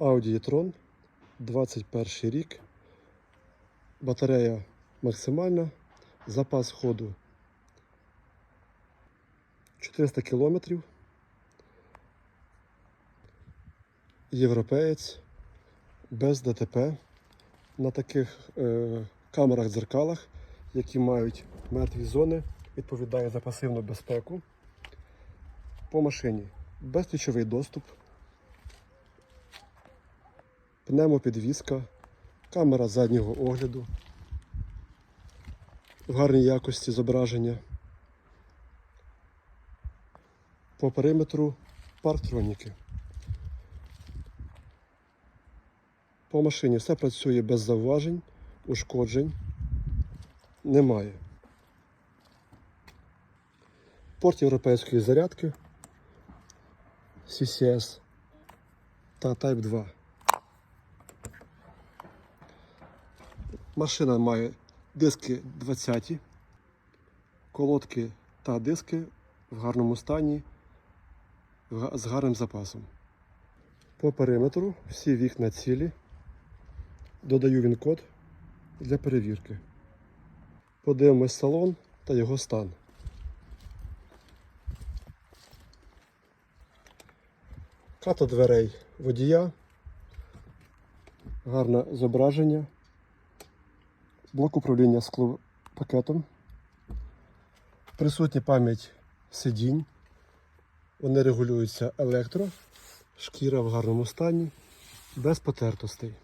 Audi e-tron, 21 рік. Батарея максимальна. Запас ходу 400 кілометрів. Європеєць без ДТП на таких е, камерах дзеркалах, які мають мертві зони, відповідає за пасивну безпеку. По машині безключовий доступ, пневмопідвізка, камера заднього огляду, в гарній якості зображення. По периметру парктроніки. По машині все працює без зауважень, ушкоджень немає. Порт європейської зарядки CCS та Type 2. Машина має диски 20, колодки та диски в гарному стані з гарним запасом. По периметру всі вікна цілі. Додаю він код для перевірки. Подивимось салон та його стан. Карта дверей водія. Гарне зображення. Блок управління склопакетом. Присутня пам'ять сидінь. Вони регулюються електро. Шкіра в гарному стані, без потертостей.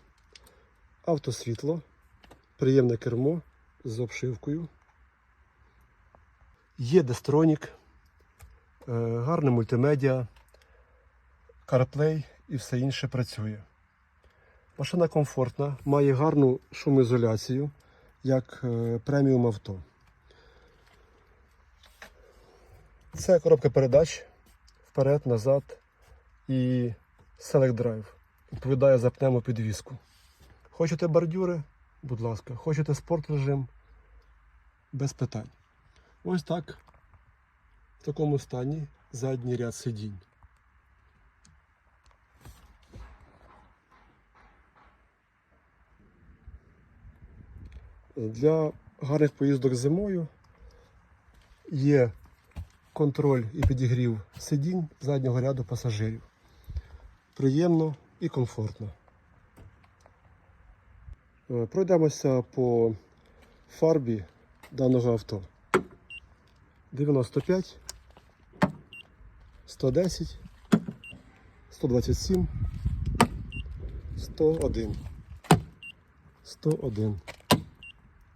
Автосвітло, приємне кермо з обшивкою. Є дестронік, е, гарне мультимедіа, CarPlay і все інше працює. Машина комфортна, має гарну шумоізоляцію, як е, преміум авто. Це коробка передач вперед, назад і Select Drive. Відповідає за пневмопідвізку. Хочете бордюри? Будь ласка, хочете спорт режим? Без питань. Ось так. В такому стані задній ряд сидінь. Для гарних поїздок зимою є контроль і підігрів сидінь заднього ряду пасажирів. Приємно і комфортно. Е, Пройдемося по фарбі даного авто. 95, 110, 127, 101, 101,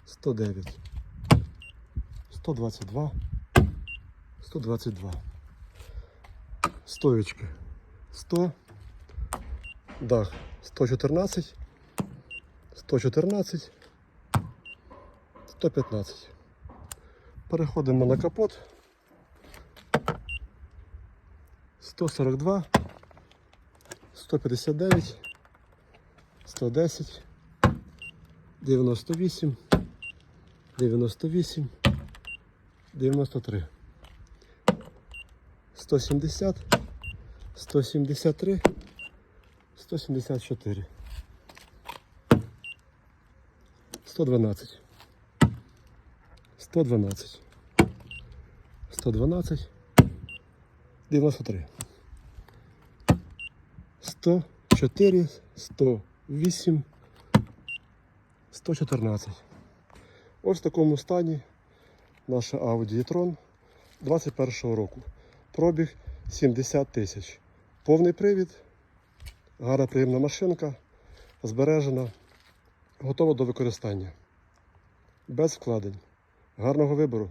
109, 122, 122. Стоечки 100, дах 114, 114, 115. Переходимо на капот. 142, 159, 110, 98, 98, 93. 170, 173, 174. 112. 112. 112. 93. 104, 108, 114. Ось в такому стані наша Audi e-tron 21 року. Пробіг 70 тисяч. Повний привід, гарна приємна машинка, збережена, готова до використання. Без вкладень. Гарного вибору!